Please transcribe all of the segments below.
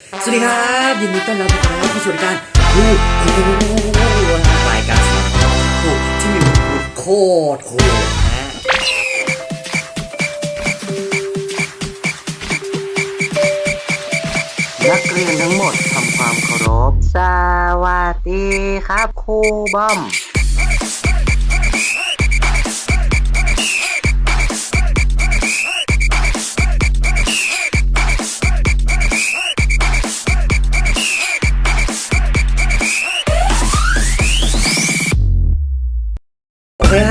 สวัสดีครับยินดีต้อนรับทุกท่านเข้าสู่รายการคูคูรายการสอนคูที่มีคูโคตรคูลนะนักเรียนทั้งหมดทำความเคารพ สวัสดีครับครูบอม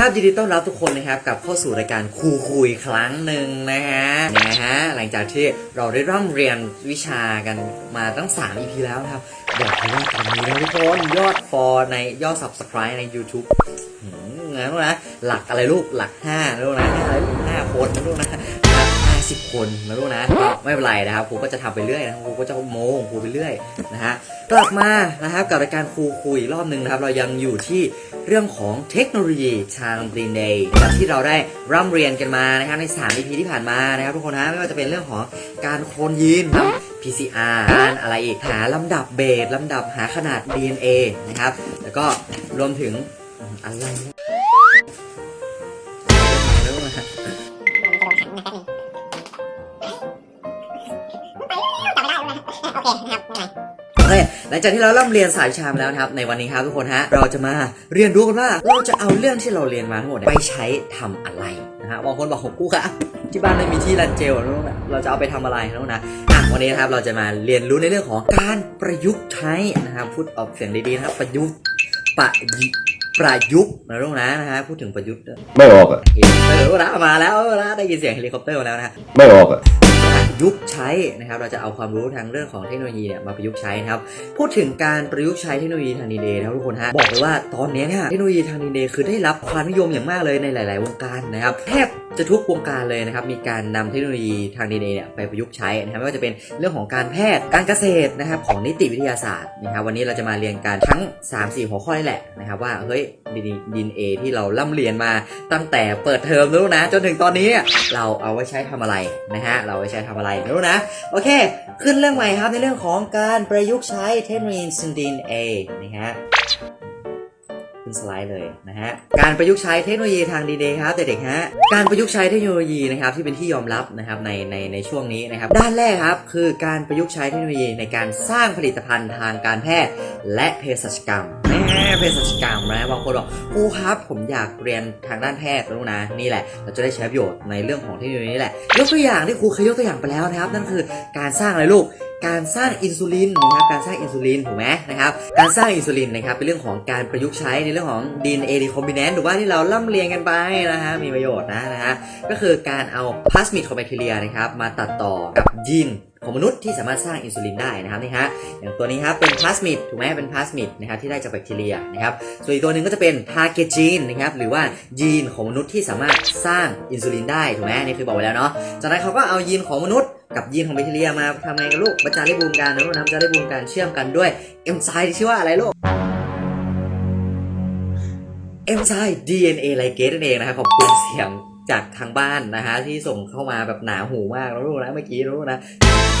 ครับยินดีต้อนรับทุกคนนะครับกับเข้าสู่รายการคูคุยครั้งหนึ่งนะฮะนะฮะหลังจากที่เราได้ร่ำเรียนวิชากันมาตั้ง 3 EP แล้วนะครับบอกเลยว่าตอนนี้นะทุกคนยอดฟอลในยอด Subscribe ใน YouTube หืมนะลูกนะหลักอะไรลูกหลัก5ลูกนะอะไรลูกห้าคนนะลูกนะ 50 คนนะลูกนะก็ไม่เป็นไรนะครับครูก็จะทำไปเรื่อยนะครูก็จะโม้ของครูไปเรื่อยนะฮะกลับมานะครับกับรายการครูคุยรอบหนึ่งนะครับ เรายังอยู่ที่เรื่องของเทคโนโลยีทาง Green Day จากที่เราได้ร่ำเรียนกันมานะครับใน3 EP ที่ผ่านมานะครับทุกคนนะไม่ว่าจะเป็นเรื่องของการโคลนยีนทำ PCR การอะไรอีกหาลำดับเบสลำดับหาขนาด DNA นะครับแล้วก็รวมถึงอะไร เคหลังจากที่เราเริ่มเรียนสายชามแล้วนะครับในวันนี้ครับทุกคนฮะเราจะมาเรียนรู้กันว่าเราจะเอาเรื่องที่เราเรียนมาทั้งหมดไปใช้ทำอะไรนะฮะบางคนบอกของกูค่ะที่บ้านไม่มีที่รันเจลนะลูกนะเราจะเอาไปทำอะไรนะลูกนะอะวันนี้นะครับเราจะมาเรียนรู้ในเรื่องของการประยุกต์ใช้นะครับพูดออกเสียงดีๆนะครับประยุกต์ประยุกต์ ประยุกต์นะลูกนะนะฮะพูดถึงประยุกต์ไม่ออกอะเฮลิคอปเตอร์นะมาแล้วนะได้ยินเสียงเฮลิคอปเตอร์มาแล้วนะฮะ ไม่ออกอะประยุกต์ใช้นะครับ เราจะเอาความรู้ทางเรื่องของเทคโนโลยีเนี่ยมาประยุกต์ใช้นะครับ พูดถึงการประยุกต์ใช้เทคโนโลยีทางดีเดย์นะครับทุกคนฮะ บอกเลยว่าตอนนี้เนี่ยเทคโนโลยีทางดีเดย์คือได้รับความนิยมอย่างมากเลยในหลาย ๆ วงการนะครับ แทบจะทุกวงการเลยนะครับ มีการนำเทคโนโลยีทางดีเดย์เนี่ยไปประยุกต์ใช้นะครับ ไม่ว่าจะเป็นเรื่องของการแพทย์ การเกษตรนะครับ ของนิติวิทยาศาสตร์นะครับ วันนี้เราจะมาเรียนกันทั้ง 3-4 หัวข้อนี่แหละนะครับว่า เฮ้ยดีเอที่เราล่ำเรียนมาตั้งแต่เปิดเทอมแล้นะ จนถึงตอนนี้เราเอาไว้ใช้ทำอะไรนะฮะเราเอาไว้ใช้ทำอะไรลูกนะโอเค ขึ้นเรื่องใหม่ครับในเรื่องของการประยุกต์ใช้เทคโนโลยีซินดินเอนะฮะ ขึ้นสไลด์เลยนะฮะ การประยุกต์ใช้เทคโนโลยีทางดีเดย์ครับเด็กๆฮะ การประยุกต์ใช้เทคโนโลยีนะครับที่เป็นที่ยอมรับนะครับในในในช่วงนี้นะครับ ด้านแรกครับคือการประยุกต์ใช้เทคโนโลยีในการสร้างผลิตภัณฑ์ทางการแพทย์ และเภสัชกรรมแหมเภสัชกรรมนะบางคนบอกครูครับผมอยากเรียนทางด้านแพทย์รู้นะนี่แหละ เราจะได้ใช้ประโยชน์ในเรื่องของเทคโนโลยีนี่แหละยกตัวอย่างที่ครูเคยยกตัวอย่างไปแล้วนะครับ นั่นคือการสร้างอะไรลูก การสร้างอินซูลินนะครับการสร้างอินซูลินถูกไหมนะครับการสร้างอินซูลินนะครับเป็นเรื่องของการประยุกต์ใช้ในเรื่องของ DNA recombinant หรือว่าที่เราล่ำเรียนกันไปนะฮะมีประโยชน์นะนะฮะก็คือการเอาพลาสมิดของแบคทีเรียนะครับมาตัดต่อกับยีน ของมนุษย์ที่สามารถสร้างอินซูลินได้นะครับนี่ฮะอย่างตัวนี้ครับเป็นพลาสมิดถูกไหมเป็นพลาสมิดนะครับที่ได้จากแบคทีเรียนะครับส่วนอีกตัวหนึ่งก็จะเป็นทาร์เกจีนนะครับหรือว่ายีนของมนุษย์ที่สามารถสร้างอินซูลินได้ถูกไหมนี่คือบอกไว้แล้วเนาะจากนั้นเขาก็เอายีนของมนุษย์กับยีนของแบคทีเรียมาทำไงกันลูกประจานได้บูมกันนะลูกนะประจานได้บูมกันเชื่อมกันด้วยเอนไซม์ที่ชื่อว่าอะไรลูกเอนไซม์ DNA ไลเกสนั่นเองนะครับขอบคุณเสียง จากทางบ้านนะฮะที่ส่งเข้ามาแบบหนาหูมากแล้วรู้นะเมื่อกี้รู้นะ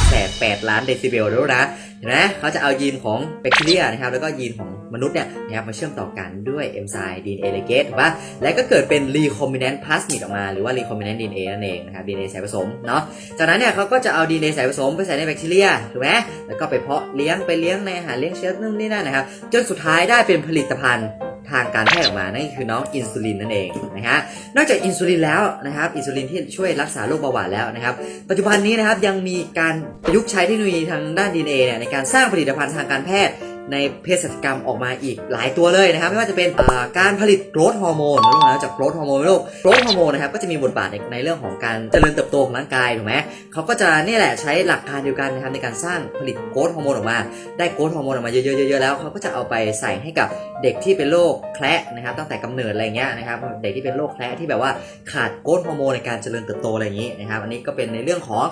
แสนแปดล้านเดซิเบลรู้นะเห็นไหมเขาจะเอายีนของแบคทีเรียนะครับแล้วก็ยีนของมนุษย์เนี่ยนะครับมาเชื่อมต่อกันด้วยเอนไซม์ DNA ไลเกสถูกปะและก็เกิดเป็น recombinant plasmid ออกมาหรือว่า recombinant DNA นั่นเองนะครับ DNA สายผสมเนาะจากนั้นเนี่ยเขาก็จะเอา DNA สายผสมไปใส่ในแบคทีเรียถูกไหมแล้วก็ไปเพาะเลี้ยงไปเลี้ยงในอาหารเลี้ยงเชื้อนู่นนี่นั่นนะครับจนสุดท้ายได้เป็นผลิตภัณฑ์ ทางการแพทย์ออกมานั่นคือน้องอินซูลินนั่นเองนะฮะนอกจากอินซูลินแล้วนะครับอินซูลินที่ช่วยรักษาโรคเบาหวานแล้วนะครับ ปัจจุบันนี้นะครับยังมีการประยุกต์ใช้เทคโนโลยีทางด้านดีเอ็นี่ยในการสร้างผลิตภัณฑ์ทางการแพทย์ ในเภสัชกรรมออกมาอีกหลายตัวเลยนะครับ ไม่ว่าจะเป็นการผลิตโกรทฮอร์โมนนะลูกนะจากโกรทฮอร์โมนลูกโกรทฮอร์โมนนะครับก็จะมีบทบาทในในเรื่องของการเจริญเติบโตของร่างกายถูกไหมเขาก็จะนี่แหละใช้หลักการเดียวกันนะครับในการสร้างผลิตโกรทฮอร์โมนออกมา ได้โกรทฮอร์โมนออกมาเยอะๆๆแล้วเขาก็จะเอาไปใส่ให้กับเด็กที่เป็นโรคแคระนะครับตั้งแต่กำเนิดอะไรเงี้ยนะครับเด็กที่เป็นโรคแคระที่แบบว่าขาดโกรทฮอร์โมนในการเจริญเติบโตอะไรอย่างนี้นะครับอันนี้ก็เป็นในเรื่องของ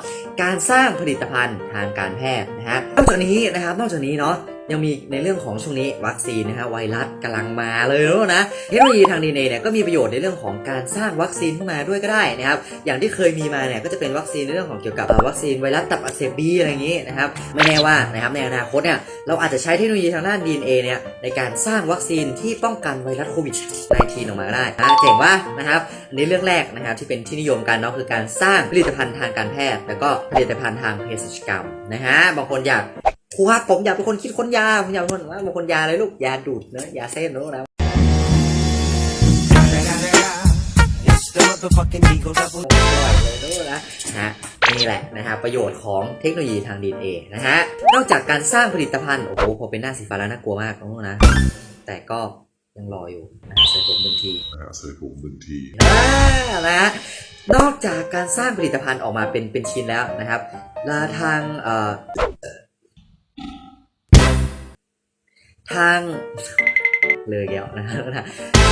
การสร้างผลิตภัณฑ์ทางการแพทย์นะฮะนอกจากนี้นะครับนอกจากนี้เนาะ ยังมีในเรื่องของช่วงนี้วัคซีนนะฮะไวรัสกำลังมาเลยแล้วนะเทคโนโลยีทาง DNA เนี่ยก็มีประโยชน์ในเรื่องของการสร้างวัคซีนขึ้นมาด้วยก็ได้นะครับอย่างที่เคยมีมาเนี่ยก็จะเป็นวัคซีนในเรื่องของเกี่ยวกับวัคซีนไวรัสตับอักเสบบีอะไรอย่างนี้นะครับไม่แน่ว่านะครับในอนาคตเนี่ยเราอาจจะใช้เทคโนโลยีทางด้าน DNA เนี่ยในการสร้างวัคซีนที่ป้องกันไวรัสโควิด -19 ออกมาได้นะเจ๋งว่านะครับอันนี้เรื่องแรกนะครับที่เป็นที่นิยมกันเนาะคือการสร้างผลิตภัณฑ์ทางการแพทย์ แล้วก็ผลิตภัณฑ์ทางเภสัชกรรมนะฮะบางคนอยากครูครับผมอยากเป็นคนคิดค้นยาผมอยากเป็นคนว่าบางคนยาอะไรลูกยาดูดเนื้อยาเส้นนะลูกนะ It's the motherfucking Eagle Double อร่อยเลยด้วยนะฮะนี่แหละนะฮะประโยชน์ของเทคโนโลยีทาง DNA นะฮะนอกจากการสร้างผลิตภัณฑ์โอ้โหพอเป็นหน้าสีฟ้าแล้วน่ากลัวมากน้องๆนะ แต่ก็ยังรออยู่นะใส่ผมบางทีนะฮะใส่ผมบางทีอ่านะฮะนอกจากการสร้างผลิตภัณฑ์ออกมาเป็นเป็นชิ้นแล้วนะครับลาทางเอ่อ ทาง เลยแล้วนะ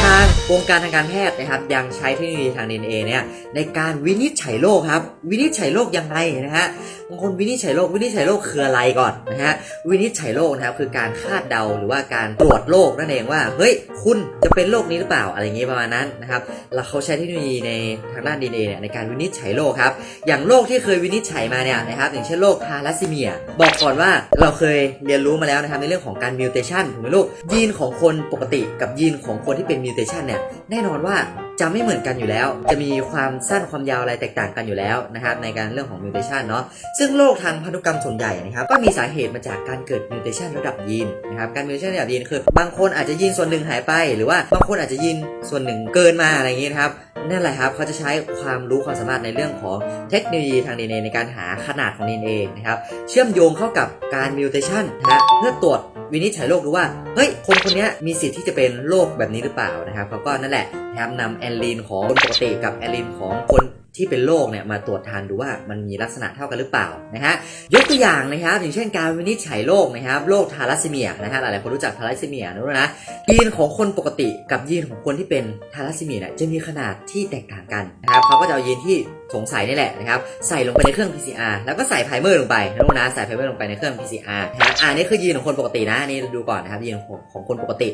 ทางวงการทางการแพทย์นะครับ ยังใช้เทคโนโลยีทาง DNA เนี่ยในการวินิจฉัยโรคครับ วินิจฉัยโรคยังไงนะฮะบางคนวินิจฉัยโรควินิจฉัยโรคคืออะไรก่อนนะฮะวินิจฉัยโรคนะครับคือการคาดเดาหรือว่าการตรวจโรคนั่นเองว่าเฮ้ยคุณจะเป็นโรคนี้หรือเปล่าอะไรอย่างงี้ประมาณนั้นนะครับแล้วเขาใช้เทคโนโลยีในทางด้าน DNA เนี่ยในการวินิจฉัยโรคครับอย่างโรคที่เคยวินิจฉัยมาเนี่ยนะครับอย่างเช่นโรคทาลัสซีเมีย บอกก่อนว่าเราเคยเรียนรู้มาแล้วนะครับในเรื่องของการมิวเทชันถูกไหมลูกยีนของคนปกติกับยีนของคนที่เป็นมิวเทชันเนี่ยแน่นอนว่าจะไม่เหมือนกันอยู่แล้ว จะมีความสั้นความยาวอะไรแตกต่างกันอยู่แล้วนะครับในการเรื่องของมิวเทชันเนาะซึ่งโรคทางพันธุกรรมส่วนใหญ่นะครับก็มีสาเหตุมาจากการเกิดมิวเทชันระดับยีนนะครับการมิวเทชันระดับยีนคือบางคนอาจจะยีนส่วนหนึ่งหายไป หรือว่าบางคนอาจจะยีนส่วนหนึ่งเกินมาอะไรอย่างนี้นะครับนั่นแหละครับเขาจะใช้ความรู้ความสามารถในเรื่องของเทคโนโลยีทาง DNA ในการหาขนาดของ DNA นะครับเชื่อมโยงเข้ากับการมิวเทชันนะฮะเพื่อตรวจ วินิจฉัยโรคดูว่าเฮ้ยคนคนนี้มีสิทธิ์ที่จะเป็นโรคแบบนี้หรือเปล่านะครับเขาก็นั่นแหละนะครับนำแอนลีนของคนปกติกับแอนลีนของคน ที่เป็นโรคเนี่ยมาตรวจทานดูว่ามันมีลักษณะเท่ากันหรือเปล่านะฮะยกตัวอย่างนะครับอย่างเช่นการวินิจฉัยโรคนะครับโรคทาลัสซีเมียนะฮะหลายๆคนรู้จักทาลัสซีเมียนะนะยีนของคนปกติกับยีนของคนที่เป็นทาลัสซีเมียเนี่ยจะมีขนาดที่แตกต่างกันนะครับเขาก็จะเอายีนที่สงสัยนี่แหละนะครับใส่ลงไปในเครื่อง PCR แล้วก็ใส่ไพรเมอร์ลงไปนะลูกนะใส่ไพรเมอร์ลงไปในเครื่อง PCR นะฮะอ่านี่คือยีนของคนปกตินะนี่ดูก่อนนะครับยีนของของคนปกติ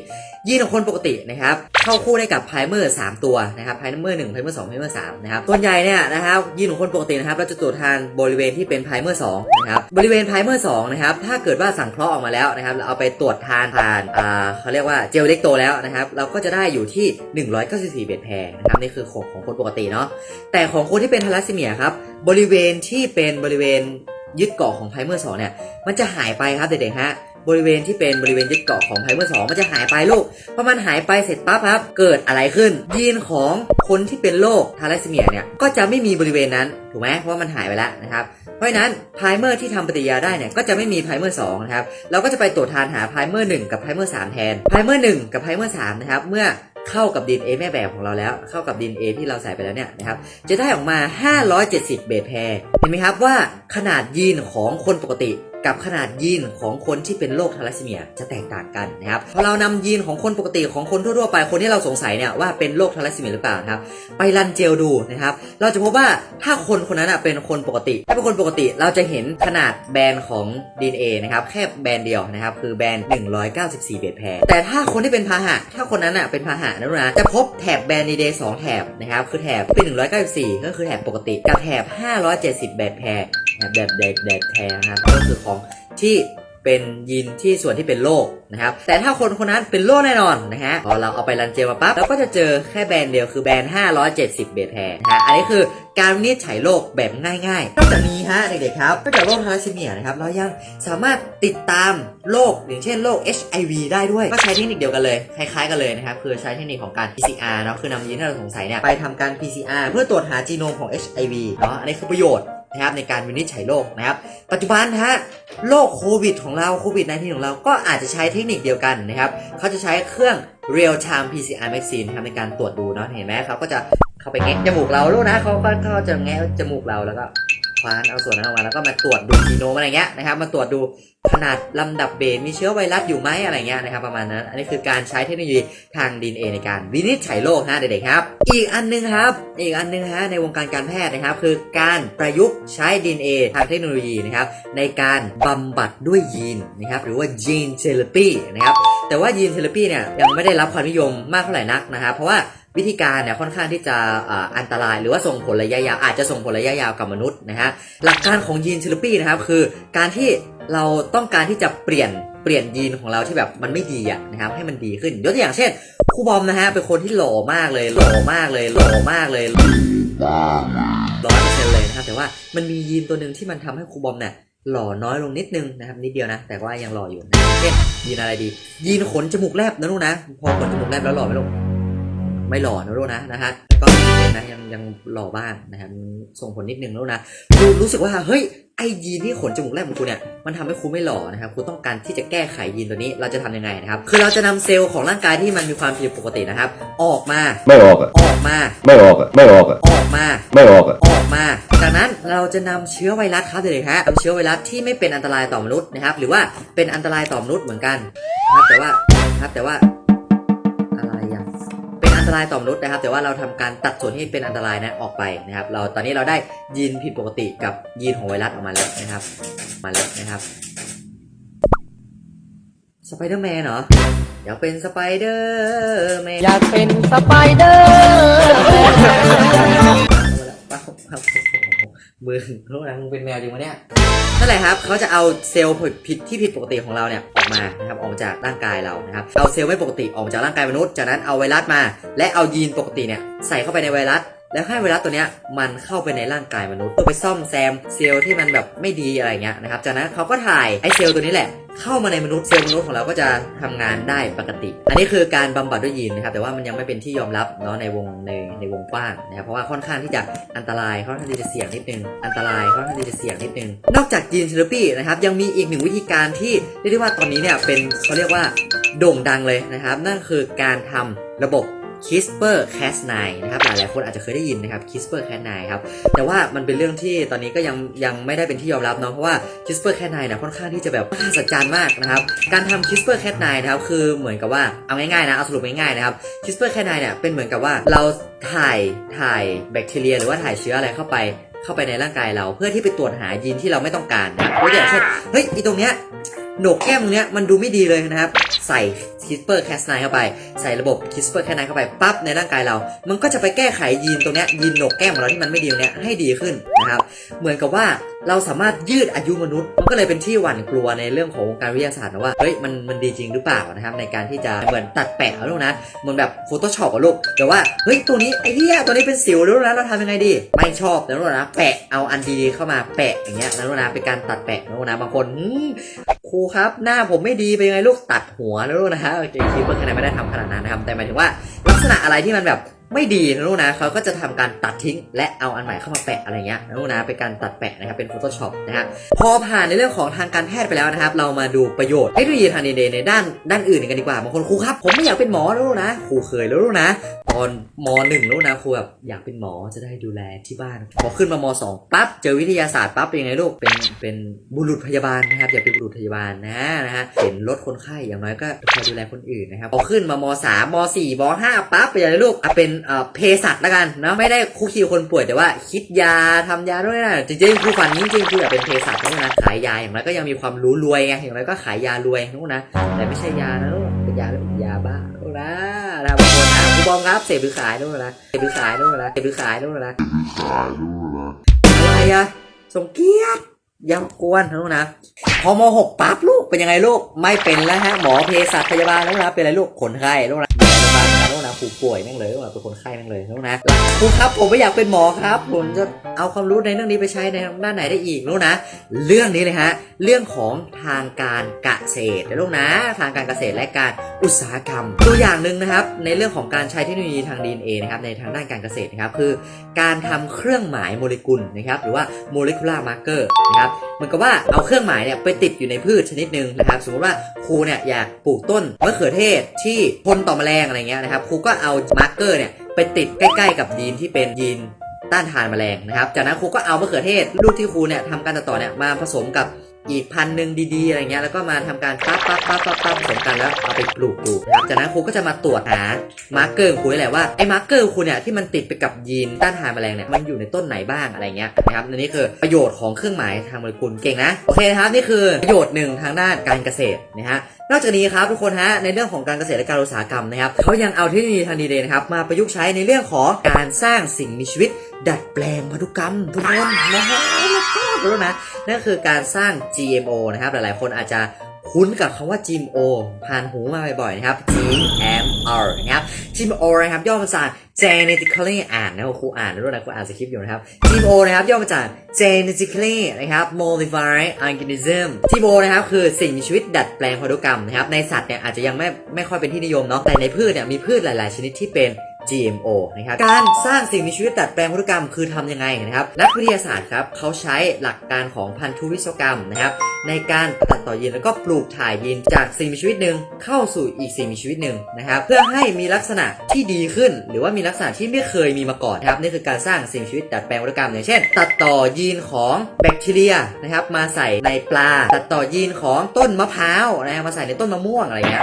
ยีนของคนปกตินะครับเข้าคู่ได้กับไพรเมอร์3ตัวนะครับไพรเมอร์1ไพรเมอร์2ไพรเมอร์3นะครับส่วนใหญ่เนี่ยนะครับยีนของคนปกตินะครับเราจะตรวจทานบริเวณที่เป็นไพรเมอร์2นะครับบริเวณไพรเมอร์2นะครับถ้าเกิดว่าสังเคราะห์ออกมาแล้วนะครับเราเอาไปตรวจทานทานอ่าเขาเรียกว่าเจลเล็กโตแล้วนะครับเราก็จะได้อยู่ที่ 194เบสแพร์นะครับนี่คือของของคนปกติเนาะแต่ของคนที่เป็นทาลัสซีเมียครับบริเวณที่เป็นบริเวณยึดเกาะของไพรเมอร์2เนี่ยมันจะหายไปครับเด็กๆฮะ บริเวณที่เป็นบริเวณยึดเกาะของไพเมอร์สองมันจะหายไปลูกพอมันหายไปเสร็จปั๊บครับเกิดอะไรขึ้น ยีนของคนที่เป็นโรคทาลัสซีเมียเนี่ยก็จะไม่มีบริเวณนั้นถูกไหมเพราะว่ามันหายไปแล้วนะครับเพราะฉะนั้นไพเมอร์ที่ทำปฏิกิริยาได้เนี่ยก็จะไม่มีไพเมอร์สองนะครับเราก็จะไปตรวจทานหาไพเมอร์หนึ่งกับไพเมอร์สามแทนไพเมอร์หนึ่งกับไพเมอร์สามนะครับเมื่อเข้ากับ DNA แม่แบบของเราแล้ว เข้ากับ DNA ที่เราใส่ไปแล้วเนี่ยนะครับ จะได้ออกมา 570 เบสแพร์เห็นไหมครับว่าขนาดยีนของคนปกติ กับขนาดยีนของคนที่เป็นโรคทาลัสซีเมียจะแตกต่างกันนะครับพอเรานำยีนของคนปกติของคนทั่วๆไปคนที่เราสงสัยเนี่ยว่าเป็นโรคทาลัสซีเมียหรือเปล่านะครับไปรันเจลดูนะครับ เราจะพบว่าถ้าคนคนนั้นนะเป็นคนปกติ ถ้าเป็นคนปกติเราจะเห็นขนาดแบนของ DNA นะครับแค่แบนเดียวนะครับคือแบน 194 เบสแพร์แต่ถ้าคนที่เป็นพาหะ ถ้าคนนั้นอะเป็นพาหะนะนะจะพบแถบแบน DNA สองแถบนะครับคือแถบเป็น 194 ก็คือแถบปกติกับแถบ 570 เบสแพร์ แบบแบบแดกแดกแทนะครับก็คือของที่เป็นยีนที่ส่วนที่เป็นโรคนะครับ แต่ถ้าคนคนนั้นเป็นโรคแน่นอนนะฮะพอเราเอาไปรันเจลมาปั๊บเราก็จะเจอแค่แบรนด์เดียวคือแบรนด์ 570 เบสแพรนะฮะอันนี้คือการวินิจฉัยโรคแบบง่ายๆนอกจากนี้ฮะเด็กๆครับนอกจากโรคทาลัสซีเมียนะครับเรายังสามารถติดตามโรคอย่างเช่นโรค HIV ได้ด้วย ก็ใช้เทคนิคเดียวกันเลย คล้ายๆกันเลยนะครับ คือใช้เทคนิคของการ PCR เนาะคือนำยีนที่เราสงสัยเนี่ยไปทำการ PCR เพื่อตรวจหาจีโนมของ HIV เนาะอันนี้คือประโยชน์ นะครับในการวินิจฉัยโรคนะครับ ปัจจุบันฮะโรคโควิดของเราโควิด -19 ของเราก็อาจจะใช้เทคนิคเดียวกันนะครับเขาจะใช้เครื่อง real time PCR vaccine นะครับในการตรวจดูเนาะเห็นไหมเขาก็จะเข้าไปแงะจมูกเราลูกนะเขาก็เขาจะแงะจมูกเราแล้วก็ คว้านเอาส่วนนั้นออกมาแล้วก็มาตรวจดูจีโนมอะไรเงี้ยนะครับ มาตรวจดูขนาดลำดับเบสมีเชื้อไวรัสอยู่ไหมอะไรเงี้ยนะครับประมาณนั้น อันนี้คือการใช้เทคโนโลยีทาง DNA ในการวินิจฉัยโรคฮะเด็กๆครับ อีกอันหนึงครับ อีกอันหนึงฮะในวงการการแพทย์นะครับ คือการประยุกต์ใช้ DNA ทางเทคโนโลยีนะครับในการบำบัดด้วยยีนนะครับหรือว่า gene therapy นะครับแต่ว่ายีนเทอรปีเนี่ยยังไม่ได้รับความนิยมมากเท่าไหร่นักนะครับเพราะว่า วิธีการเนี่ยค่อนข้างที่จะอันตราย หรือว่าส่งผลระยะยาวอาจจะส่งผลระยะยาวกับมนุษย์นะฮะหลักการของยีนเทอราปีนะครับคือการที่เราต้องการที่จะเปลี่ยนเปลี่ยนยีนของเราที่แบบมันไม่ดีอะนะครับให้มันดีขึ้นยกตัวอย่างเช่นครูบอมนะฮะเป็นคนที่หล่อมากเลยหล่อมากเลยหล่อมากเลยร้อยเปอร์เซ็นต์เลยนะครับแต่ว่ามันมียีนตัวหนึ่งที่มันทำให้ครูบอมเนี่ยหล่อน้อยลงนิดนึงนะครับนิดเดียวนะ แต่ว่ายังหล่ออยู่นะเช่นยีนอะไรดี ยีนขนจมูกแลบนะลูกนะ พอขนจมูกแลบแล้วหล่อไหมลูก ไม่หล่อนะลูกนะนะฮะก็นิดนึงนะยังยังหล่อบ้างนะครับส่งผลนิดนึงนะลูกนะครูรู้สึกว่าเฮ้ยไอยีนที่ขนจมูกแลบของครูเนี่ยมันทำให้ครูไม่หล่อนะครับครูต้องการที่จะแก้ไขยีนตัวนี้เราจะทำยังไงนะครับคือเราจะนำเซลล์ของร่างกายที่มันมีความผิดปกตินะครับ ออกมาไม่ออกอะออกมาไม่ออกอะไม่ออกอะออกมาไม่ออกอะออกมา จากนั้นเราจะนำเชื้อไวรัสครับเด็กๆฮะนำเชื้อไวรัสที่ไม่เป็นอันตรายต่อมนุษย์นะครับหรือว่าเป็นอันตรายต่อมนุษย์เหมือนกันนะครับแต่ว่านะครับแต่ว่า ตรายต่อมนุษย์นะครับ แต่ว่าเราทำการตัดส่วนที่เป็นอันตรายนั้นออกไปนะครับ เราตอนนี้เราได้ยีนผิดปกติกับยีนของไวรัสออกมาแล้วนะครับ มาแล้วนะครับสไปเดอร์แมนเหรออยากเป็นสไปเดอร์แมนอยากเป็นสไปเดอร์มื มึงรู้นะมึงเป็นแมวจริงวะเนี่ยนั่นแหละครับเขาจะเอาเซลล์ผิดที่ผิดปกติของเราเนี่ยออกมานะครับออกจากร่างกายเรานะครับเอาเซลล์ไม่ปกติออกมาจากร่างกายมนุษย์จากนั้นเอาไวรัสมา และเอายีนปกติเนี่ยใส่เข้าไปในไวรัส แล้วให้ไวรัสตัวเนี้ยมันเข้าไปในร่างกายมนุษย์เพื่อไปซ่อมแซมเซลล์ที่มันแบบไม่ดีอะไรเงี้ยนะครับจากนั้นเขาก็ถ่ายไอเซลล์ตัวนี้แหละเข้ามาในมนุษย์เซลล์มนุษย์ของเราก็จะทำงานได้ปกติ อันนี้คือการบำบัดด้วยยีนนะครับแต่ว่ามันยังไม่เป็นที่ยอมรับเนาะในวงในในวงกว้างนะครับเพราะว่าค่อนข้างที่จะอันตรายค่อนข้างที่จะเสี่ยงนิดนึงอันตรายค่อนข้างที่จะเสี่ยงนิดนึงนอกจากยีนเทอราปีนะครับยังมีอีกหนึ่งวิธีการที่เรียกได้ว่าตอนนี้เนี่ยเป็นเขาเรียกว่าโด่งดังเลยนะครับ นั่นคือการทำระบบ CRISPR Cas9 นะครับหลายๆคนอาจจะเคยได้ยินนะครับ CRISPR Cas9 ครับแต่ว่ามันเป็นเรื่องที่ตอนนี้ก็ยังยังไม่ได้เป็นที่ยอมรับเนาะเพราะว่า CRISPR Cas9 เนี่ยค่อนข้างที่จะแบบมหัศจรรย์มากนะครับการทำ CRISPR Cas9 นะครับคือเหมือนกับว่าเอาง่ายๆนะเอาสรุปง่ายๆนะครับ CRISPR Cas9 เนี่ยเป็นเหมือนกับว่าเราถ่ายถ่ายแบคทีเรีย หรือว่าถ่ายเชื้ออะไรเข้าไปเข้าไปในร่างกายเราเพื่อที่ไปตรวจหายีนที่เราไม่ต้องการนะตัวอย่างเช่นเฮ้ยอีตรงเนี้ยหนกแก้มตรงเนี้ยมันดูไม่ดีเลยนะครับ ใส่ CRISPR Cas9 เข้าไป ใส่ระบบ CRISPR Cas9 เข้าไปปั๊บในร่างกายเรา มันก็จะไปแก้ไขยีนตรงเนี้ยยีนโหนกแก้มของเราที่มันไม่ดีเนี้ยให้ดีขึ้นนะครับ เหมือนกับว่าเราสามารถยืดอายุมนุษย์ มันก็เลยเป็นที่หวั่นกลัวในเรื่องของวงการวิทยาศาสตร์นะว่า เฮ้ย มัน มันดีจริงหรือเปล่านะครับ ในการที่จะเหมือนตัดแปะเอาลูกนะ เหมือนแบบ Photoshop อะลูกแต่ว่า เฮ้ย ตัวนี้ไอ้เหี้ย ตัวนี้เป็นสิวแล้วนะ เราทำยังไงดี ไม่ชอบนะลูกนะ แปะ เอาอันดีๆเข้ามาแปะอย่างเงี้ยนะลูกนะ เป็นการตัดแปะนะลูกนะ บางคนหืม ครูครับ หน้าผมไม่ดีเป็นยังไงลูกตัดหัวนะลูกนะฮะโอเคคิดว่าคะแนนไม่ได้ทำขนาดนั้นนะครับแต่หมายถึงว่าลักษณะอะไรที่มันแบบไม่ดีนะลูกนะเขาก็จะทำการตัดทิ้ง และเอาอันใหม่เข้ามาแปะอะไรเงี้ยนะลูกนะเป็นการตัดแปะนะครับเป็น Photoshop นะฮะพอผ่านในเรื่องของทางการแพทย์ไปแล้วนะครับ เรามาดูประโยชน์เทคโนโลยีทางดีเดในด้านด้านอื่นกันดีกว่าบางคนครูครับ ผมไม่อยากเป็นหมอแล้วลูกนะครูเคยแล้วลูกนะ ตอนมหนึ่งลูกนะครูแบบอยากเป็นหมอจะได้ดูแลที่บ้านพอขึ้นมามสองปั๊บเจอวิทยาศาสตร์ปั๊บเป็นยังไงลูกเป็นเป็นบุรุษพยาบาลนะครับอย่าเป็นบุรุษพยาบาลนะนะฮะเห็นรถคนไข้อย่างน้อยก็คอยดูแลคนอื่นนะครับพอขึ้นมามสามมสี่มห้าปั๊บเป็นยังไงลูกเป็นเอ่อเภสัชแล้วกันนะไม่ได้คุกคีคนป่วยแต่ว่าคิดยาทำยาด้วยนะจริงๆครูฝันจริงๆคืออยากเป็นเภสัชนะขายยาอย่างไรก็ยังมีความรู้รวยไงอย่างไรก็ขายยารวยนะลูกนะแต่ไม่ใช่ยานะลูกเป็นยาแบบยาบ้าลูกนะนะครับางคนถามคุณบอมครับเสพหรือขายลูกนะเสพหรือขายลูกนะเสพหรือขายลูกนะอะไรอะสมเกียรติยังกวนนะลูกนะพอมหกปั๊บลูกเป็นยังไงลูกไม่เป็นแล้วฮะหมอเภสัชพยาบาลนู่นนะเป็นอะไรลูกขนไข้ลูกนะ อยู่ในโรงพยาบาลนะลูกนะผู้ป่วยนั่งเลยลูกนะเป็นคนไข้นั่งเลยลูกนะครูครับผมไม่อยากเป็นหมอครับ ผมจะเอาความรู้ในเรื่องนี้ไปใช้ในด้านไหนได้อีกลูกนะ เรื่องนี้เลยฮะเรื่องของทางการเกษตรนะลูกนะ ทางการเกษตรและการอุตสาหกรรม ตัวอย่างหนึ่งนะครับ ในเรื่องของการใช้เทคโนโลยีทาง DNA นะครับในทางด้านการเกษตรนะครับคือ การทำเครื่องหมายโมเลกุลนะครับหรือว่า molecular marker นะครับเหมือนกับว่าเอาเครื่องหมายเนี่ยไปติดอยู่ในพืชชนิดหนึ่งนะครับ สมมติว่าครูเนี่ยอยากปลูกต้นมะเขือเทศที่ทนต่อแมลงอะไรเงี้ยนะครับครูก็เอามาร์กเกอร์เนี่ยไปติดใกล้ ๆ กับยีนที่เป็นยีนต้านทานแมลงนะครับ จากนั้นครูก็เอามะเขือเทศลูกที่ครูเนี่ยทำการตัดต่อเนี่ยมาผสมกับ อีกพันหนึ่งดีๆอะไรเงี้ยแล้วก็มาทำการปั๊บปั๊บปั๊บปั๊บปั๊บผสมกันแล้วเอาไปปลูกปลูกนะครับจากนั้นครูก็จะมาตรวจหามาร์กเกอร์ครูนี่แหละว่าไอ้มาร์กเกอร์ครูเนี่ยที่มันติดไปกับยีนต้านทานแมลงเนี่ยมันอยู่ในต้นไหนบ้างอะไรเงี้ยนะครับอันนี้คือประโยชน์ของเครื่องหมายทางโมเลกุลเก่งนะโอเคนะครับนี่คือประโยชน์หนึ่งทางด้านการเกษตรนะฮะนอกจากนี้ครับทุกคนฮะในเรื่องของการเกษตรและการอุตสาหกรรมนะครับเขายังเอาเทคโนโลยีทางดีเดย์นะครับมาประยุกต์ใช้ในเรื่องของการสร้างสิ่งมีชีวิต ดัดแปลงพันธุกรรมทุกคนนะฮะแล้วก็รู้นะนั่นคือการสร้าง GMO นะครับ หลายๆ คนอาจจะคุ้นกับคำว่า GMO ผ่านหูมาบ่อยๆ นะครับ GMR นะครับ GMO นะครับย่อมาจาก genetically อ่านนะครูอ่านด้วยนะครูอ่านสคริปต์อยู่นะครับ GMO นะครับย่อมาจาก genetically นะครับ modified organism GMO นะครับคือสิ่งมีชีวิตดัดแปลงพันธุกรรมนะครับในสัตว์เนี่ยอาจจะยังไม่ไม่ค่อยเป็นที่นิยมเนาะแต่ในพืชเนี่ยมีพืชหลาย ๆ ชนิดที่เป็น GMO นะครับ การสร้างสิ่งมีชีวิตดัดแปลงพันธุกรรมคือทำยังไงนะครับ นักวิทยาศาสตร์ครับเขาใช้หลักการของพันธุวิศวกรรมนะครับ ในการตัดต่อยีนแล้วก็ปลูกถ่ายยีนจากสิ่งมีชีวิตหนึ่งเข้าสู่อีกสิ่งมีชีวิตหนึ่งนะครับเพื่อให้มีลักษณะที่ดีขึ้น หรือว่ามีลักษณะที่ไม่เคยมีมาก่อนนะครับนี่คือการสร้างสิ่งมีชีวิตดัดแปลงพันธุกรรมอย่างเช่น ตัดต่อยีนของแบคทีเรียนะครับมาใส่ในปลา ตัดต่อยีนของต้นมะพร้าวนะมาใส่ในต้นมะม่วงอะไรเงี้ย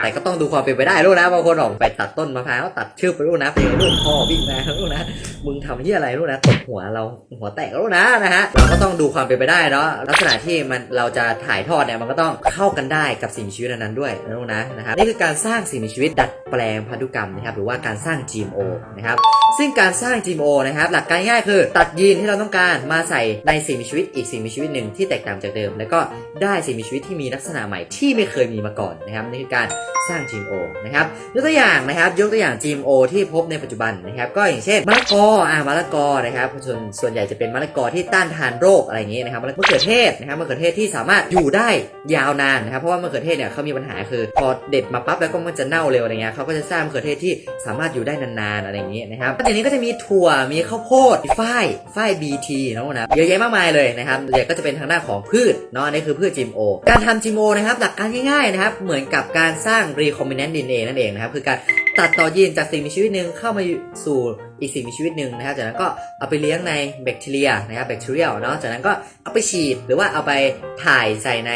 แต่ก็ต้องดูความเป็นไปได้ลูกนะบางคนออกไปตัดต้นมะพร้าวตัดชื่อไปลูกนะเป็นลูกพ่อวิ่งมาลูกนะมึงทำที่อะไรลูกนะตบหัวเราหัวแตกลูกนะนะฮะเราก็ต้องดูความเป็นไปได้เนาะลักษณะที่มันเราจะถ่ายทอดเนี่ยมันก็ต้องเข้ากันได้กับสิ่งมีชีวิตนั้นด้วยนะลูกนะนะครับนี่คือการสร้างสิ่งมีชีวิตดัดแปลงพันธุกรรมนะครับหรือว่าการสร้าง GMO นะครับซึ่งการสร้าง GMO นะครับหลักการง่ายคือตัดยีนที่เราต้องการมาใส่ในสิ่งมีชีวิตอีกสิ่งมีชีวิตหนึ่งที่แตกต่างจากเดิม แล้วก็ได้สิ่งมีชีวิตที่มีลักษณะใหม่ที่ไม่เคยมีมาก่อนนะครับนี่คือการสร้าง GMO นะครับยกตัวอย่างนะครับยกตัวอย่าง GMO ที่พบในปัจจุบันนะครับ ก็อย่างเช่นมะละกออ่ามะละกอนะครับส่วนส่วนใหญ่จะเป็นมะละกอที่ต้านทานโรคอะไรอย่างงี้นะครับมะเขือเทศนะครับมะเขือเทศที่สามารถอยู่ได้ยาวนานนะครับ เพราะว่ามะเขือเทศเนี่ยเขามีปัญหาคือ พอเด็ดมาปั๊บแล้วก็มันจะเน่าเร็วอะไรเงี้ยเขาก็จะสร้างมะเขือเทศที่สามารถอยู่ได้นานๆอะไรอย่างงี้นะครับนอกจากนี้ก็จะมีถั่วมีข้าวโพดมีฝ้ายฝ้าย BT นะนะเยอะแยะมากมายเลยนะครับเดี๋ยวก็จะเป็นทางด้านของพืชเนาะอันนี่คือพืช GMO การทำ GMO นะครับหลักการง่ายๆนะครับเหมือนกับการสร้าง recombinant DNA นั่นเองนะครับคือการ ตัดต่อยีนจากสิ่งมีชีวิตหนึ่งเข้ามาสู่อีกสิ่งมีชีวิตหนึ่งนะครับจากนั้นก็เอาไปเลี้ยงในแบคทีเรียนะครับแบคทีเรียเนาะจากนั้นก็เอาไปฉีดหรือว่าเอาไปถ่ายใส่ใน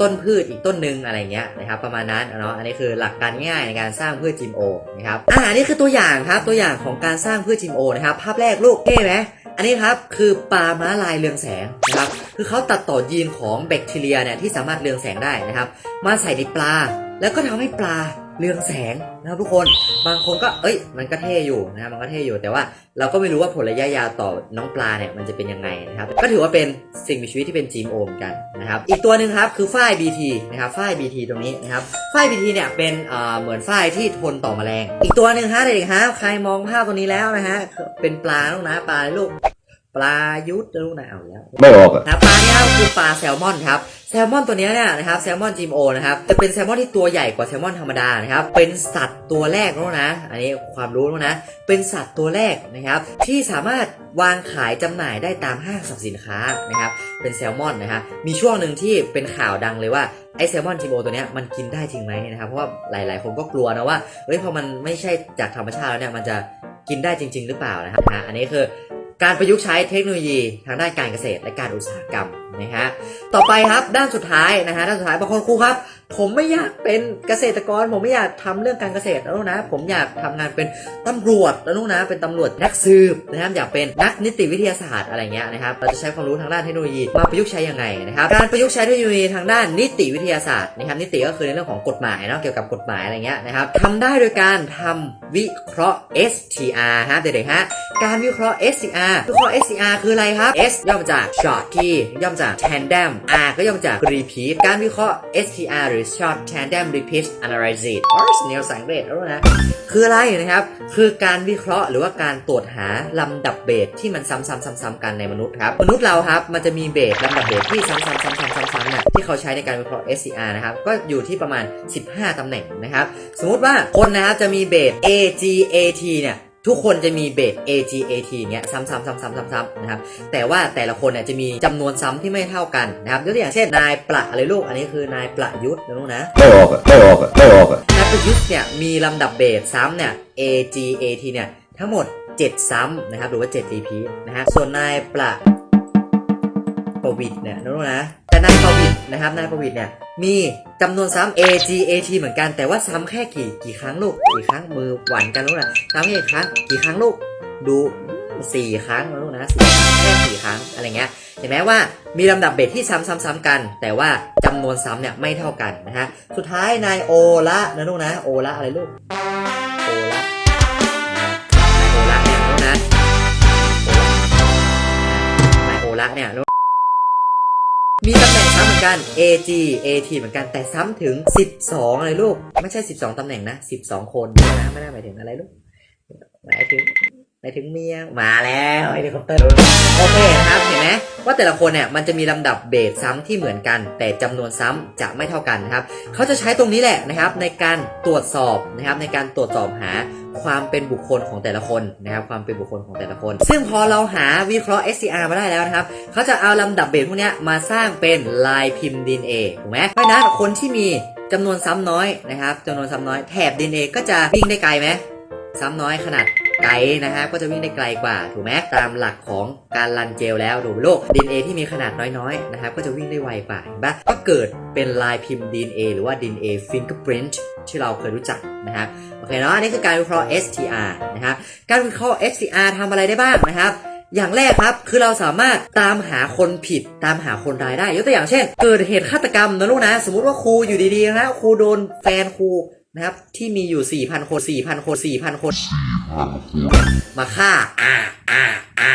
ต้นพืชอีกต้นหนึ่งอะไรเงี้ยนะครับประมาณนั้นเนาะอันนี้คือหลักการง่ายในการสร้างพืช GMO นะครับอ่านี่คือตัวอย่างครับตัวอย่างของการสร้างพืช GMO นะครับภาพแรกลูกเท่ไหมอันนี้ครับคือปลาม้าลายเรืองแสงนะครับคือเขาตัดต่อยีนของแบคทีเรียเนี่ยที่สามารถเรืองแสงได้นะครับมาใส่ในปลา แล้วก็ทำให้ปลา เรืองแสงนะครับทุกคนบางคนก็เอ้ย มันก็เท่อยู่นะครับมันก็เท่อยู่แต่ว่าเราก็ไม่รู้ว่าผลระยะยาวต่อน้องปลาเนี่ยมันจะเป็นยังไงนะครับก็ถือว่าเป็นสิ่งมีชีวิตที่เป็น GMO เหมือนกันนะครับอีกตัวหนึ่งครับคือฝ้าย BT นะครับฝ้าย BT ตรงนี้นะครับฝ้าย BT เนี่ยเป็นเอ่อเหมือนฝ้ายที่ทนต่อแมลง อีกตัวหนึ่งฮะเด็กๆฮะใครมองภาพตัวนี้แล้วนะฮะเป็นปลาลูกนะปลาลูก ปลายุทธลูกนะเอาแล้วไม่ออกอะนะปลาเนี่ยครับคือปลาแซลมอนครับแซลมอนตัวเนี้ยเนี่ยนะครับแซลมอน GMO นะครับจะเป็นแซลมอนที่ตัวใหญ่กว่าแซลมอนธรรมดานะครับเป็นสัตว์ตัวแรกแล้วนะ อันนี้ความรู้แล้วนะ เป็นสัตว์ตัวแรกนะครับ ที่สามารถวางขายจำหน่ายได้ตามห้างสรรพสินค้านะครับ เป็นแซลมอนนะฮะมีช่วงหนึ่งที่เป็นข่าวดังเลยว่าไอแซลมอน GMO ตัวเนี้ยมันกินได้จริงไหมนะครับเพราะว่าหลาย ๆ คนก็กลัวนะว่าเฮ้ยพอมันไม่ใช่จากธรรมชาติแล้วเนี่ยมันจะกินได้จริง ๆ หรือเปล่านะครับนะฮะอันนี้คือ การประยุกต์ใช้เทคโนโลยีทางด้านการเกษตรและการอุตสาหกรรมนะฮะต่อไปครับด้านสุดท้ายนะฮะด้านสุดท้ายบางคนครูครับ ผมไม่อยากเป็นเกษตรกร ผมไม่อยากทำเรื่องการเกษตรแล้วนะ ผมอยากทำงานเป็นตำรวจแล้วนะ เป็นตำรวจนักสืบนะครับ อยากเป็นนักนิติวิทยาศาสตร์อะไรเงี้ยนะครับ เราจะใช้ความรู้ทางด้านเทคโนโลยีมาประยุกต์ใช้ยังไงนะครับ การประยุกต์ใช้เทคโนโลยีทางด้านนิติวิทยาศาสตร์นะครับ นิติก็คือในเรื่องของกฎหมายเนาะ เกี่ยวกับกฎหมายอะไรเงี้ยนะครับทำได้โดยการทำวิเคราะห์ STR ฮะเด็กๆฮะ การวิเคราะห์ SCR วิเคราะห์ SCR คืออะไรครับ S ย่อมาจาก short T ย่อมาจาก tandem R ก็ย่อมาจาก repeat การวิเคราะห์ STR หรือ short tandem repeat analysis โอ้ยแนวสังเกตแล้วนะ คืออะไรนะครับ คือการวิเคราะห์หรือว่าการตรวจหาลำดับเบสที่มันซ้ำๆๆ ๆ กันในมนุษย์ครับ มนุษย์เราครับ มันจะมีเบสลำดับเบสที่ซ้ำๆๆๆๆๆเนี่ยที่เขาใช้ในการวิเคราะห์ SCR นะครับ ก็อยู่ที่ประมาณ 15ตำแหน่งนะครับ สมมติว่าคนนะครับจะมีเบส AGAT เนี่ย ทุกคนจะมีเบส AGAT เงี้ยซ้ำๆๆๆๆๆนะครับแต่ว่าแต่ละคนเนี่ยจะมีจำนวนซ้ำที่ไม่เท่ากันนะครับยกตัวอย่างเช่นนายประอะไรลูกอันนี้คือนายประยุทธ์นะลูกนะไม่ออกอะไม่ออกอะไม่ออกอะนายประยุทธ์เนี่ยมีลำดับเบสซ้ำเนี่ย A G A T เนี่ยทั้งหมด 7 ซ้ำนะครับหรือว่า7 repeat นะฮะส่วนนายประประวิทย์เนี่ยนะลูกนะแต่นายประวิทย์นะครับนายประวิทย์เนี่ย มีจำนวนซ้ำ A G A T เหมือนกัน แต่ว่าซ้ำแค่กี่กี่ครั้งลูก กี่ครั้งมือหวานกันลูกนะซ้ำแค่กี่ครั้งกี่ครั้งลูก ดูสี่ครั้งลูกนะสี่ครั้งแค่สี่ครั้งอะไรเงี้ยเห็นไหมว่ามีลำดับเบสที่ซ้ำๆๆกัน แต่ว่าจำนวนซ้ำเนี่ยไม่เท่ากันนะฮะสุดท้ายนายโอละนะลูกนะโอละอะไรลูกโอละนายโอละเนี่ยลูกนะนายโอละเนี่ยลูก มีตำแหน่งซ้ำเหมือนกัน AG AT เหมือนกันแต่ซ้ำถึง 12 เลยลูก ไม่ใช่ 12ตำแหน่งนะ 12 คนนะไม่ได้หมายถึงอะไรลูกหมายถึงหมายถึงเมียมาแล้วเฮลิคอปเตอร์โอเคนะครับเห็นไหม ว่าแต่ละคนเนี่ยมันจะมีลำดับเบสซ้ำที่เหมือนกัน แต่จำนวนซ้ำจะไม่เท่ากันนะครับเขาจะใช้ตรงนี้แหละนะครับในการตรวจสอบนะครับในการตรวจสอบหาความเป็นบุคคลของแต่ละคนนะครับความเป็นบุคคลของแต่ละคน ซึ่งพอเราหาวิเคราะห์ SCR มาได้แล้วนะครับเขาจะเอาลำดับเบสพวกนี้มาสร้างเป็นลายพิมพ์ DNA ถูกไหมเพราะฉะนั้นคนที่มีจำนวนซ้ำน้อยนะครับจำนวนซ้ำน้อยแถบ DNA ก็จะวิ่งได้ไกลไหมซ้ำน้อยขนาด ไกลนะฮะก็จะวิ่งได้ไกลกว่าถูกไหมตามหลักของการรันเจลแล้วดูโลก DNA ที่มีขนาดน้อยๆนะครับก็จะวิ่งได้ไวกว่าเห็นปะก็เกิดเป็นลายพิมพ์ DNA หรือว่า DNA fingerprint ที่เราเคยรู้จักนะครับโอเคเนาะอันนี้คือการวิเคราะห์ STR นะครับการวิเคราะห์ STR ทำอะไรได้บ้างนะครับอย่างแรกครับคือเราสามารถตามหาคนผิดตามหาคนร้ายได้ยกตัวอย่างเช่น เกิดเหตุฆาตกรรมนะลูกนะ สมมุติว่าครูอยู่ดีๆนะครูโดนแฟนครู นะครับ ที่มีอยู่ 4,000 คน 4,000 คน 4,000 คน มาฆ่า อ่า อ่า อ่า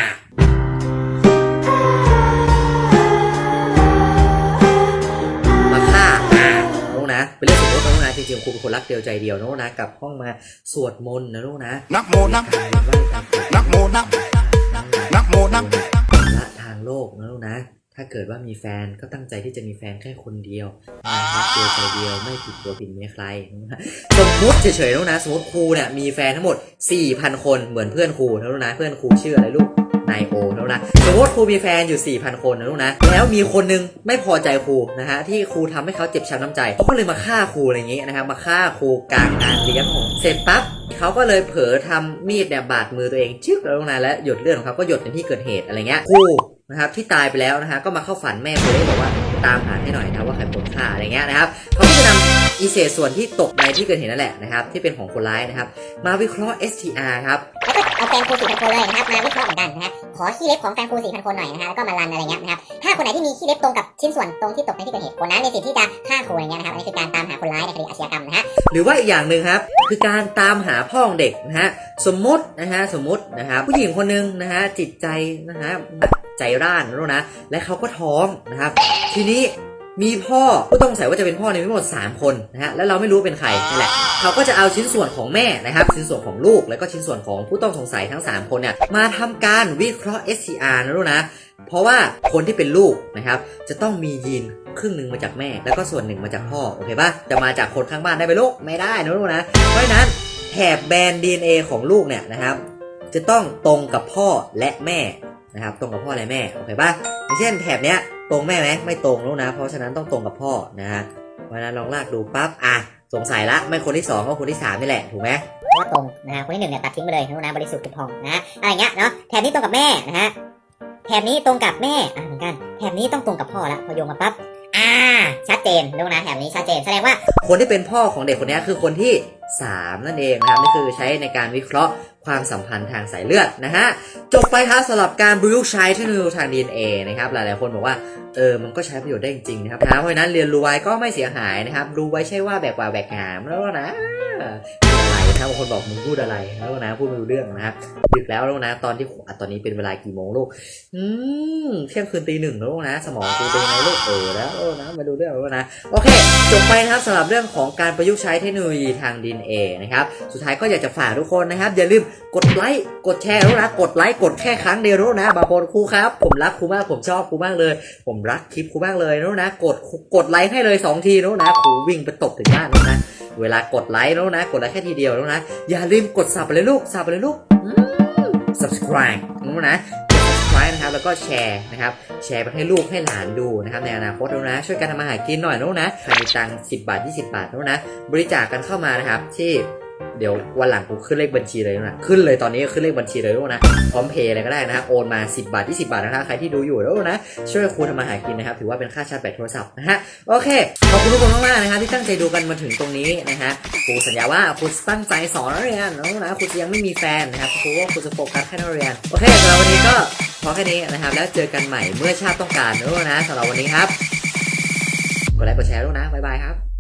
มาฆ่า อ่าลูกนะเป็นเรื่องสมมตินะลูกนะจริงๆครูเป็นคนรักเดียวใจเดียวนะลูกนะกลับห้องมาสวดมนต์นะลูกนะนักโมนักนักโมนักนักโมนักละทางโลกนะลูกนะ ถ้าเกิดว่ามีแฟนก็ตั้งใจที่จะมีแฟนแค่คนเดียวรักเดียวใจเดียวไม่ผิดตัวผิดเมียใครนะสมมติเฉยๆนะลูกนะสมมติครูเนี่ยมีแฟนทั้งหมด 4,000 คนเหมือนเพื่อนครูนะลูกนะเพื่อนครูชื่ออะไรลูกนายโอนะลูกนะสมมติครูมีแฟนอยู่ 4,000 คนนะลูกนะ แล้วมีคนนึงไม่พอใจครูนะฮะที่ครูทำให้เขาเจ็บช้ำน้ำใจเขาก็เลยมาฆ่าครูอะไรอย่างงี้นะครับมาฆ่าครูกลางงานเลี้ยงของเสร็จปั๊บเขาก็เลยเผลอทำมีดเนี่ยบาดมือตัวเองชึกแล้วลูกนะและหยดเลือดของเขาก็หยดในที่เกิดเหตุอะไรเงี้ยครู นะครับที่ตายไปแล้วนะฮะก็มาเข้าฝันแม่ครูเลยบอกว่า ตามหาให้หน่อยนะว่าใครเป็นคนฆ่าอะไรเงี้ยนะครับเขาก็จะนำอีเศษส่วนที่ตกในที่เกิดเหตุนั่นแหละนะครับ ที่เป็นของคนร้ายนะครับ มาวิเคราะห์ STR ครับแล้วก็เอาแฟนครู4,000คนเลยนะครับมาวิเคราะห์เหมือนกันนะฮะขอขี้เล็บของแฟนครู4,000คนหน่อยนะฮะแล้วก็มารันอะไรเงี้ยนะครับถ้าคนไหนที่มีขี้เล็บตรงกับชิ้นส่วนตรงที่ตกในที่เกิดเหตุคนนั้นมีสิทธิ์ที่จะฆ่าครูอะไรเงี้ยนะครับอันนี้คือการตามหาคนร้ายในคดีอาชญากรรมนะฮะหรือว่าอีกอย่างหนึ่งครับคือการตามหาพ่อของเด็กนะฮะสมมตินะฮะสมมตินะครับผู้หญิงคนหนึงนะฮะจิตใจนะฮะใจร้านนะลูกนะและเขาก็ท้องนะครับทีนี้มีพ่อผู้ต้องสงสัยว่าจะเป็นพ่อในทั้งหมด 3 คนนะฮะแล้วเราไม่รู้เป็นใครนี่แหละเขาก็จะเอาชิ้นส่วนของแม่นะครับ ชิ้นส่วนของลูกแล้วก็ชิ้นส่วนของผู้ต้องสงสัยทั้ง 3 คนเนี่ยมาทำการวิเคราะห์ SCR นะลูกนะ เพราะว่าคนที่เป็นลูกนะครับ จะต้องมียีนครึ่งหนึ่งมาจากแม่ แล้วก็ส่วนหนึ่งมาจากพ่อโอเคปะจะมาจากคนข้างบ้านได้ไหมลูกไม่ได้นะลูกนะเพราะฉะนั้นแถบแบรนด์ DNA ของลูกเนี่ยนะครับ จะต้องตรงกับพ่อและแม่นะครับตรงกับพ่อและแม่โอเคปะอย่างเช่นแถบเนี้ย ตรงแม่ไหมไม่ตรงลูกนะ เพราะฉะนั้นต้องตรงกับพ่อนะฮะเพราะฉะนั้นลองลากดูปั๊บอะสงสัยละไม่คนที่สองก็คนที่สามนี่แหละถูกไหมเพราะว่าตรงนะฮะคนที่หนึ่งเนี่ยตัดทิ้งไปเลยนะบริสุทธิ์ผุดพองนะฮะอะไรเงี้ยเนาะแถบนี้ตรงกับแม่นะฮะแถบนี้ตรงกับแม่อะเหมือนกันแถบนี้ต้องตรงกับพ่อละพอโยงมาปั๊บอ่าชัดเจนดูนะแถบนี้ชัดเจนแสดงว่า คนที่เป็นพ่อของเด็กคนนี้คือคนที่ 3 นั่นเองนะครับนี่คือใช้ในการวิเคราะห์ ความสัมพันธ์ทางสายเลือดนะฮะจบไปครับสำหรับการบริวใช้เทคโนโลยีทาง DNA นะครับหลายๆคนบอกว่าเออมันก็ใช้ประโยชน์ได้จริงนะครับเพราะฉะนั้นเรียนรู้ไว้ก็ไม่เสียหายนะครับรู้ไว้ใช่ว่าแบกว่าแบกหามแล้วนะ นะครับบางคนบอกมึงพูดอะไรแล้วนะพูดไม่รู้เรื่องนะครับดึกแล้วแล้วนะตอนที่อะตอนนี้เป็นเวลากี่โมงลูกอืมเที่ยงคืนตีหนึ่งแล้วนะ สมองกูเป็นไงลูกเออแล้วนะมาดูเรื่องแล้วนะโอเคจบไปนะครับสำหรับเรื่องของการประยุกต์ใช้เทคโนโลยีทาง DNA นะครับสุดท้ายก็อยากจะฝากทุกคนนะครับ อย่าลืมกดไลค์กดแชร์แล้วนะกดไลค์กดแค่ครั้งเดียวแล้วนะบางคนครูครับ ผมรักครูมากผมชอบครูมากเลย ผมรักคลิปครูมากเลยแล้วนะกดกดไลค์ให้เลยสองทีแล้วนะครูวิ่งไปตบถึงบ้านแล้วนะ เวลากดไลค์แล้วนะ กดไลค์แค่ทีเดียวแล้วนะ อย่าลืมกดสับไปเลยลูกสับไปเลยลูก subscribe รู้นะ subscribe นะครับ แล้วก็แชร์นะครับ แชร์ไปให้ลูกให้หลานดูนะครับ ในอนาคตแล้วนะ ช่วยกันทำมาหากินหน่อยนะลูกนะ ใครมีตังค์10 บาท 20 บาทนะลูกนะ บริจาคกันเข้ามานะครับที่ เดี๋ยววันหลังกูขึ้นเลขบัญชีเลยนะขึ้นเลยตอนนี้ขึ้นเลขบัญชีเลยลูกนะพร้อมเพย์อะไรก็ได้นะฮะโอนมา 10 บาท 20 บาทนะครับใครที่ดูอยู่แล้วนะ ช่วยครูทำมาหากินนะครับ ถือว่าเป็นค่าชาร์จแบตโทรศัพท์นะฮะโอเค ขอบคุณทุกคนมากๆนะครับที่ตั้งใจดูกันมาถึงตรงนี้นะฮะครูสัญญาว่าครูตั้งใจสอนนักเรียนนะนะครูจะยังไม่มีแฟนนะครับครูว่าครูจะโฟกัสแค่นักเรียนโอเคสำหรับวันนี้ก็พอแค่นี้นะครับแล้วเจอกันใหม่เมื่อชาติต้องการนะลูกนะสำหรับวันนี้ครับกดไลค์กดแชร์ด้วยนะบ๊ายบายครับ